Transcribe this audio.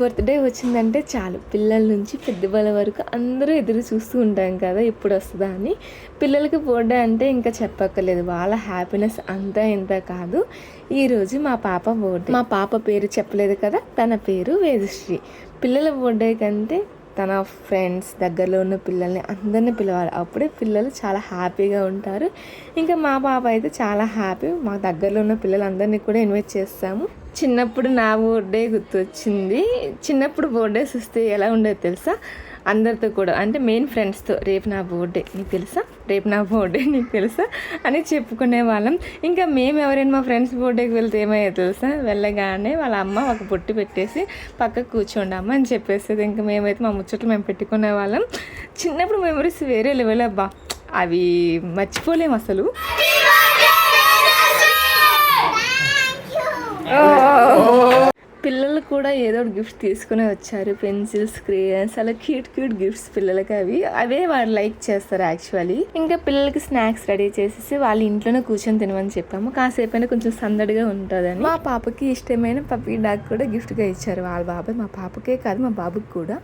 Birthday వచ్చిందంటే చాలు. పిల్లల నుంచి పెద్దవాళ్ళ వరకు అందరూ ఎదురు చూస్తూ ఉంటాం కదా ఎప్పుడు వస్తుందా అని. పిల్లలకి బర్త్డే అంటే ఇంకా చెప్పక్కర్లేదు. వాళ్ళ హ్యాపీనెస్ అంతా ఇంత కాదు. ఈరోజు మా పాప బర్త్డే. మా పాప పేరు చెప్పలేదు కదా తన పేరు వేదశ్రీ. పిల్లల బర్త్డే కంటే తన ఫ్రెండ్స్ దగ్గరలో ఉన్న పిల్లల్ని అందరినీ పిలవాలి. అప్పుడే పిల్లలు చాలా హ్యాపీగా ఉంటారు. ఇంకా మా పాప అయితే చాలా హ్యాపీ మా దగ్గరలో ఉన్న పిల్లలందరినీ కూడా ఇన్వైట్ చేస్తాము. చిన్నప్పుడు నా బర్త్డే గుర్తొచ్చింది. చిన్నప్పుడు బర్త్డేస్ వస్తే ఎలా ఉండేది తెలుసా? అందరితో కూడా అంటే మెయిన్ ఫ్రెండ్స్తో రేపు నా బర్త్డే నీకు తెలుసా? రేపు నా బర్త్డే నీకు తెలుసా? అని చెప్పుకునే వాళ్ళం. ఇంకా మేము ఎవరైనా మా ఫ్రెండ్స్ బర్త్డేకి వెళ్తే ఏమయ్యో తెలుసా? వెళ్ళగానే వాళ్ళ అమ్మ ఒక బొట్టు పెట్టేసి పక్కకు కూర్చోండమ్మ అని చెప్పేసి ఇంకా మేమైతే మా ముచ్చట్లు మేము పెట్టుకునే వాళ్ళం. చిన్నప్పుడు మెమరీస్ వేరే లెవెల్ అబ్బా. అవి మర్చిపోలేము అసలు. కూడా ఏదో ఒకటి గిఫ్ట్ తీసుకుని వచ్చారు. పెన్సిల్స్ క్రేయన్స్ అలా క్యూట్ క్యూట్ గిఫ్ట్స్ పిల్లలకి అవి. అవే వాళ్ళు లైక్ చేస్తారు యాక్చువల్లీ ఇంకా పిల్లలకి స్నాక్స్ రెడీ చేసేసి వాళ్ళ ఇంట్లోనే కూర్చొని తినమని చెప్పాము. కాసేపైనా కొంచెం సందడిగా ఉంటుందని. మా పాపకి ఇష్టమైన పప్పీ డాగ్ కూడా గిఫ్ట్గా ఇచ్చారు. వాళ్ళ బాబాయ్ మా పాపకే కాదు మా బాబుకి కూడా.